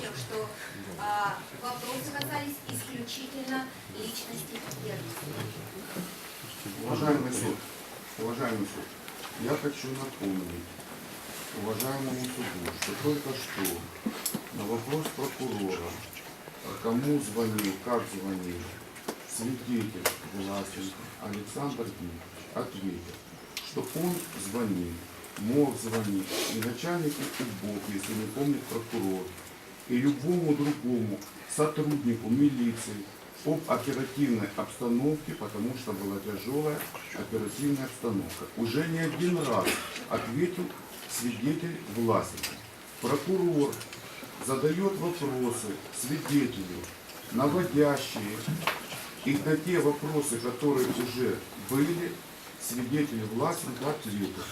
свидетелях, что а, вопросы касались исключительно личности первого. Уважаемый суд, уважаемый суд, я хочу напомнить уважаемому суду, что только что на вопрос прокурора, кому звонил, как звонил, свидетель Власенко Александр Дмитриевич ответил, что он звонил, мог звонить и начальнику УБОК, если не помнит прокурор, и любому другому сотруднику милиции об оперативной обстановке, потому что была тяжелая оперативная обстановка. Уже не один раз ответил свидетель Власенко. Прокурор задает вопросы свидетелю, наводящие, и на те вопросы, которые уже были, свидетель Власенко ответил.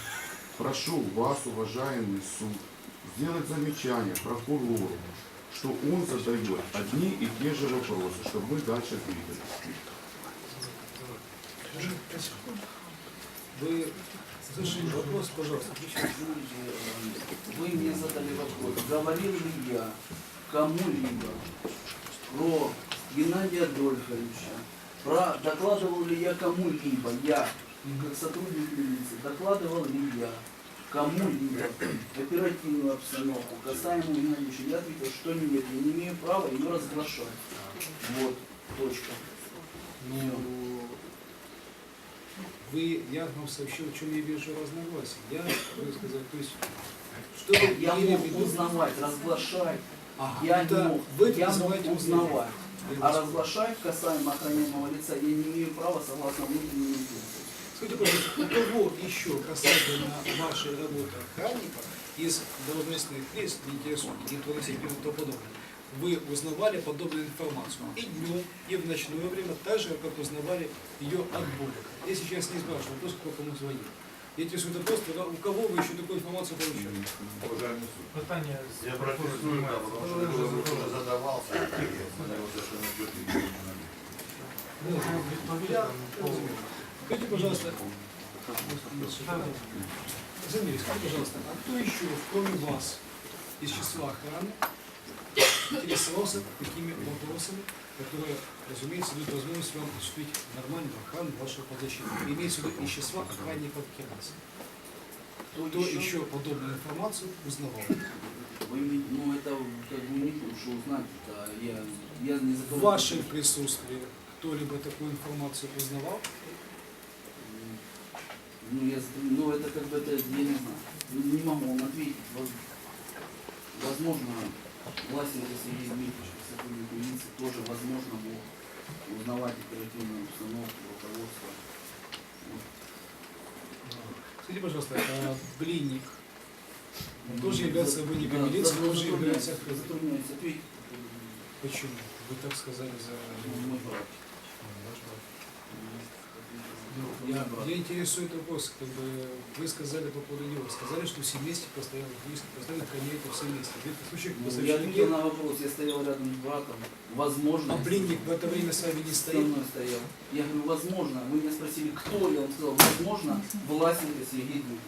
Прошу вас, уважаемый суд, сделать замечание прокурору, что он задает одни и те же вопросы, чтобы мы дальше двигались. Вы слышали вопрос, пожалуйста. Вы мне задали вопрос, говорил ли я кому-либо про Геннадия Адольфовича, про докладывал ли я кому-либо, я, как сотрудник милиции, докладывал ли я кому-либо оперативную обстановку касаемо Геннадьевича, я ответил, что нет, я не имею права ее разглашать. Вот, точка. Ну, вы, я вам сообщил, в чем я вижу разногласия. Я, хочу сказать, то есть, что вы Я мог в виду? узнавать, разглашать, Ага, я не мог, вы я мог узнавать. А разглашать касаемо охраняемого лица я не имею права согласно внутреннему инструкции. Скажите, пожалуйста, у кого еще касательно вашей работы охранника из должностных лиц, не интересует, и тому подобное, вы узнавали подобную информацию и днем, и в ночное время, так же, как узнавали ее от Болика. Я сейчас не спрашиваю вопрос, кто кому звонил. Я интересует вопрос, тогда у кого вы еще такую информацию получали? Уважаемый суд. Питання з Я протестую, да, потому что вопрос уже задавался, на него совершенно не можемо відповісти Я по разумею. Скажите, пожалуйста, Замир, скажите, пожалуйста, а кто еще, кроме вас, из числа охраны, интересовался такими вопросами, которые, разумеется, дают возможность вам осуществить нормальную охрану вашего подзащитника? Имеется в виду из числа охранников Кераса. Кто еще подобную информацию узнавал? Вы ну это как бы не что узнать, это я, я не В вашем присутствии кто-либо такую информацию узнавал? Ну, я, ну это как бы это, я не знаю, не не могу вам ответить. Воз- Возможно, Власенко Сергей Дмитриевич, сотрудник милиции, тоже возможно мог узнавать оперативную обстановку, руководство. Скажите, пожалуйста, а Блинник он тоже является сотрудником милиции, да, тоже является... Затрудняюсь ответить. Почему? Вы так сказали за... Ну, Я, меня интересует вопрос, как бы вы сказали по поводу него, сказали, что все вместе постоянно, постоянно охраняете все вместе. В случае, Ну, Я ответил на вопрос, я стоял рядом с братом. Возможно. А Блинник в это время с вами не со стоит? мной стоял. Я говорю, возможно. Вы меня спросили, кто я. Он сказал, возможно, Власенко Сергей Дмитриевич.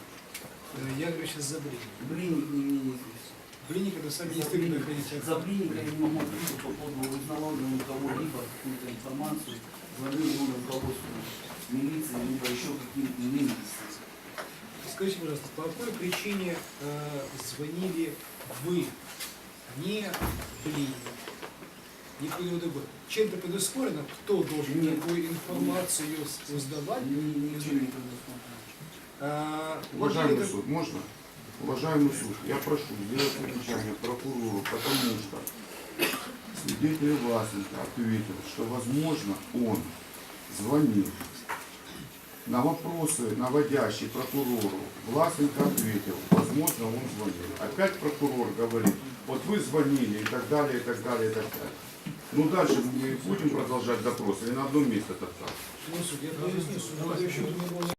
Э, Я говорю сейчас за Блинник. Блинник не мне неизвестен. Блинник это сами не стыдно охраняете. За Блинника я не могу ответить по поводу, узнавал ли он кого-либо какую-то информацию, звонил ли он милиции, либо еще каким-то иным. Скажите, пожалуйста, по какой причине э, звонили вы, не Блинник, не кто-либо другой? Чем-то предусмотрено, кто должен Нет. такую информацию узнавать? Ни- Ничего не предусмотрено. А, Уважаемый это- суд, можно? Уважаемый суд, я прошу сделать замечание прокурору, потому что свидетель Власенко ответил, что, возможно, он звонил. На вопросы, наводящие прокурору, Власенко ответил, возможно, он звонил. Опять прокурор говорит, вот вы звонили и так далее, и так далее, и так далее. Ну дальше мы будем продолжать допрос или на одном месте топтаться?